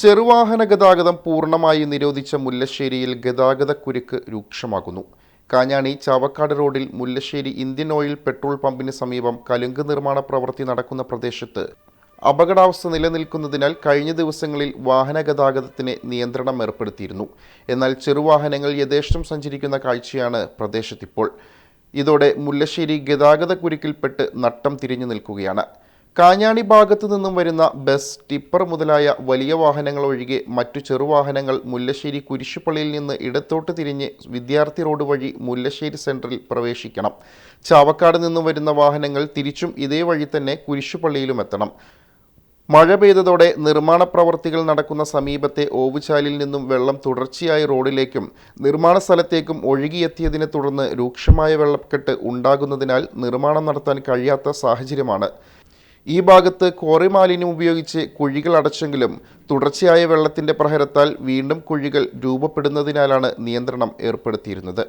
ചെറുവാഹന ഗതാഗതം പൂർണമായി നിരോധിച്ച മുല്ലശ്ശേരിയിൽ ഗതാഗത കുരുക്ക് രൂക്ഷമാകുന്നു. കാഞ്ഞാണി ചാവക്കാട് റോഡിൽ മുല്ലശ്ശേരി ഇന്ത്യൻ ഓയിൽ പെട്രോൾ പമ്പിന് സമീപം കലുങ്ക് നിർമ്മാണ പ്രവൃത്തി നടക്കുന്ന പ്രദേശത്ത് അപകടാവസ്ഥ നിലനിൽക്കുന്നതിനാൽ കഴിഞ്ഞ ദിവസങ്ങളിൽ വാഹന ഗതാഗതത്തിന് നിയന്ത്രണം ഏർപ്പെടുത്തിയിരുന്നു. എന്നാൽ ചെറുവാഹനങ്ങൾ യഥേഷ്ടം സഞ്ചരിക്കുന്ന കാഴ്ചയാണ് പ്രദേശത്തിപ്പോൾ. ഇതോടെ മുല്ലശ്ശേരി ഗതാഗത കുരുക്കിൽപ്പെട്ട് നട്ടം തിരിഞ്ഞു നിൽക്കുകയാണ്. കാഞ്ഞാണി ഭാഗത്തു നിന്നും വരുന്ന ബസ് ടിപ്പർ മുതലായ വലിയ വാഹനങ്ങൾ ഒഴികെ മറ്റു ചെറുവാഹനങ്ങൾ മുല്ലശ്ശേരി കുരിശുപള്ളിയിൽ നിന്ന് ഇടത്തോട്ട് തിരിഞ്ഞ് വിദ്യാർത്ഥി റോഡ് വഴി മുല്ലശ്ശേരി സെന്ററിൽ പ്രവേശിക്കണം. ചാവക്കാട് നിന്നും വരുന്ന വാഹനങ്ങൾ തിരിച്ചും ഇതേ വഴി തന്നെ കുരിശുപള്ളിയിലും എത്തണം. മഴ പെയ്തതോടെ നിർമ്മാണ പ്രവർത്തികൾ നടക്കുന്ന സമീപത്തെ ഓവുചാലിൽ നിന്നും വെള്ളം തുടർച്ചയായി റോഡിലേക്കും നിർമ്മാണ സ്ഥലത്തേക്കും ഒഴുകിയെത്തിയതിനെ തുടർന്ന് രൂക്ഷമായ വെള്ളക്കെട്ട് ഉണ്ടാകുന്നതിനാൽ നിർമ്മാണം നടത്താൻ കഴിയാത്ത സാഹചര്യമാണ്. ഈ ഭാഗത്ത് ക്വാറി മാലിന്യം ഉപയോഗിച്ച് കുഴികൾ അടച്ചെങ്കിലും തുടർച്ചയായ വെള്ളത്തിന്റെ പ്രഹരത്താൽ വീണ്ടും കുഴികൾ രൂപപ്പെടുന്നതിനാലാണ് നിയന്ത്രണം ഏർപ്പെടുത്തിയിരുന്നത്.